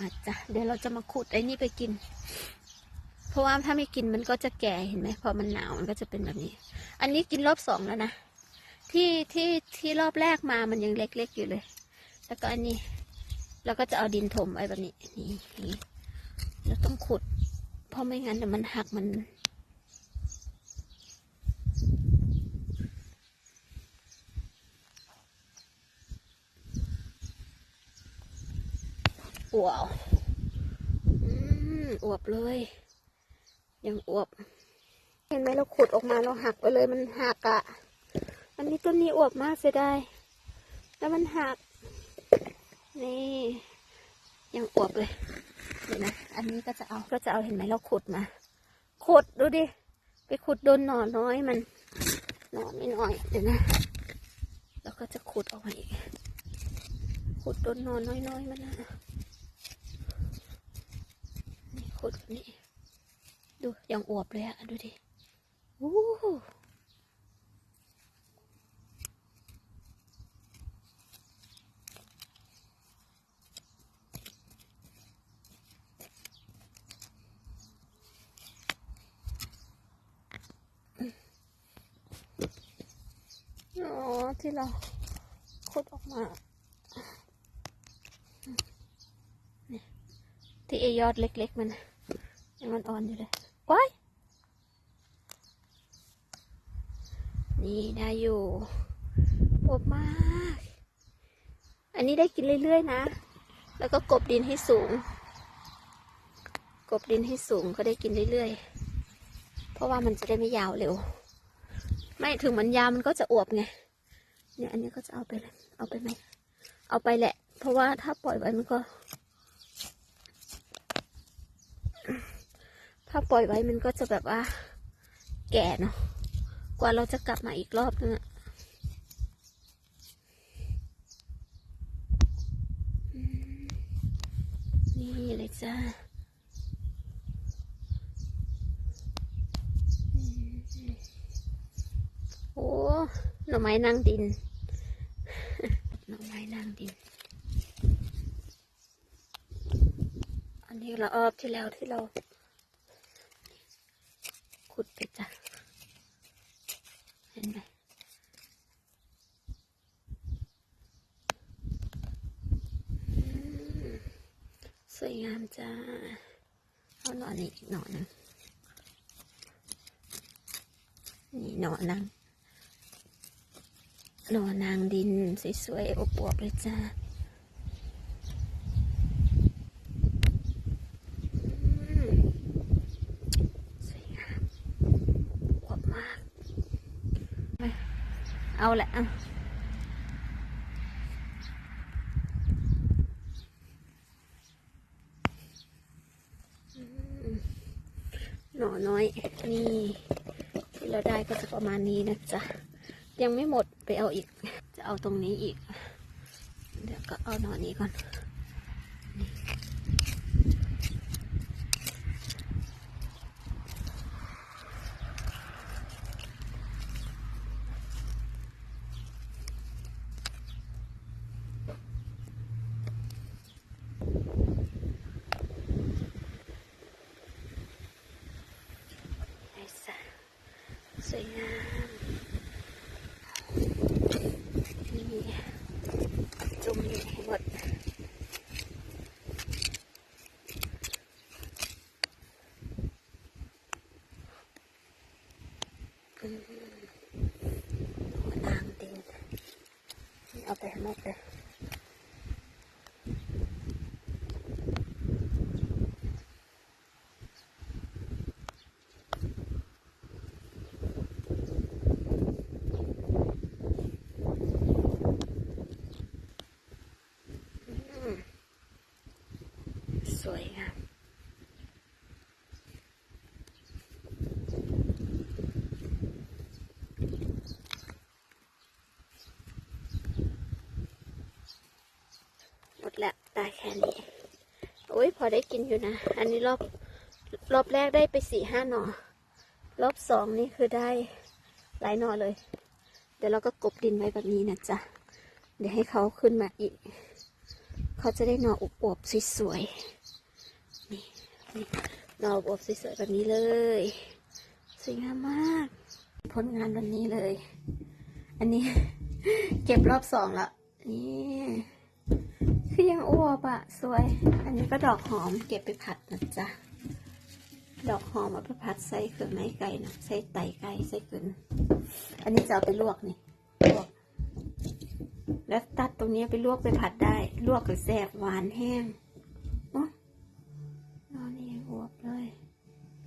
อาจจะเดี๋ยวเราจะมาขุดไอ้นี่ไปกิน เพราะว่าถ้าไม่กินมันก็จะแก่เห็นไหมพอมันหนาวมันก็จะเป็นแบบนี้ อันนี้กินรอบสองแล้วนะที่ที่ที่รอบแรกมามันยังเล็กๆอยู่เลย แล้วก็อันนี้เราก็จะเอาดินถมไว้แบบนี้นี่นี่เราต้องขุด เพราะไม่งั้นเดี๋ยวมันหักมัน ว้าวอืมอวบเลย ยังอวบ เห็นไหมเราขุดออกมาเราหักไปเลยมันหักอะ่ะ อันนี้ต้นนี้อวบมากเสียดาย แล้วมันหัก นี่ ยังอวบเลยเดี๋ยวนะอันนี้ก็จะเอา ก็จะเอาเห็นไหมเราขุดมา ขุดดูดิ ไปขุดโดนหน่อน้อยมัน หน่อไม่น้อย เดี๋ยวนะ แล้วก็จะขุดออกมาอีก ขุดโดนหน่อน้อยๆมันนะ นี่ขุ ดแบบนี้ดูยังอวบเลยอะดูดิอู้อ๋อที่เราขุดออกมาที่ไอยอดเล็กๆมันนะ ยังมันอ่อนอยู่เลยว้ายนี่ได้อยู่อบมาก อันนี้ได้กินเรื่อยๆนะ แล้วก็กบดินให้สูง กบดินให้สูงก็ได้กินเรื่อยๆ เพราะว่ามันจะได้ไม่ยาวเร็ว ไม่ถึงมันยาวมันก็จะอวบไง เนี่ยอันนี้ก็จะเอาไปเลยเอาไปไหม เอาไปแหละ เพราะว่าถ้าปล่อยไว้มันก็ ถ้าปล่อยไว้มันก็จะแบบว่า แก่เนาะ กว่าเราจะกลับมาอีกรอบนึงอะนี่เลยจ้าโอ้ หน่อไม้นางดิน หน่อไม้นางดิน อันนี้เราออบที่แล้วที่เรา ขุดไปจ้ะ เห็นไหมอืม สวยงามจ้าเอาหนอนี้อีกหนอหนึงนี่หนอนนางหนอนนางดินสวยๆอบๆเลยจ้าสวยงามอบมากเอาแหละอะอืม หน่อน้อยนี่ที่เราได้ก็จะประมาณนี้นะจ๊ะยังไม่หมดไปเอาอีก จะเอาตรงนี้อีก เดี๋ยวก็เอาหน่อนี้ก่อน ไอ้สัสส วยงามนี่จุ่มอยู่ให้หมดอืมหัวนางดินเอาไปให้หมดเลยอืม สวยงามหมดแล้วได้แค่นี้โอ้ยพอได้กินอยู่นะ อันนี้รอบรอบแรกได้ไปสี่ห้าหน่อ รอบสองนี่คือได้หลายหน่อเลย เดี๋ยวเราก็กบดินไว้แบบนี้นะจ๊ะ เดี๋ยวให้เขาขึ้นมาอีก เขาจะได้หน่ออวบๆสวยๆ นี่นี่หน่อบสวยๆแบบนี้เลย สวยงามมาก ผลงานวันนี้เลย อันนี้ เก็บรอบสองละนี่คือยังอวบอะสวย อันนี้ก็ดอกหอมเก็บไปผัดนะจ๊ะดอกหอมเอาไปผัดใส่เครื่องในไก่นะใส่ไตไก่ใส่กึนอันนี้จะเอาไปลวกนี่ลวก แล้วตัดตรงนี้ไปลวกไปผัดได้ ลวกกับแสบหวานแห้ง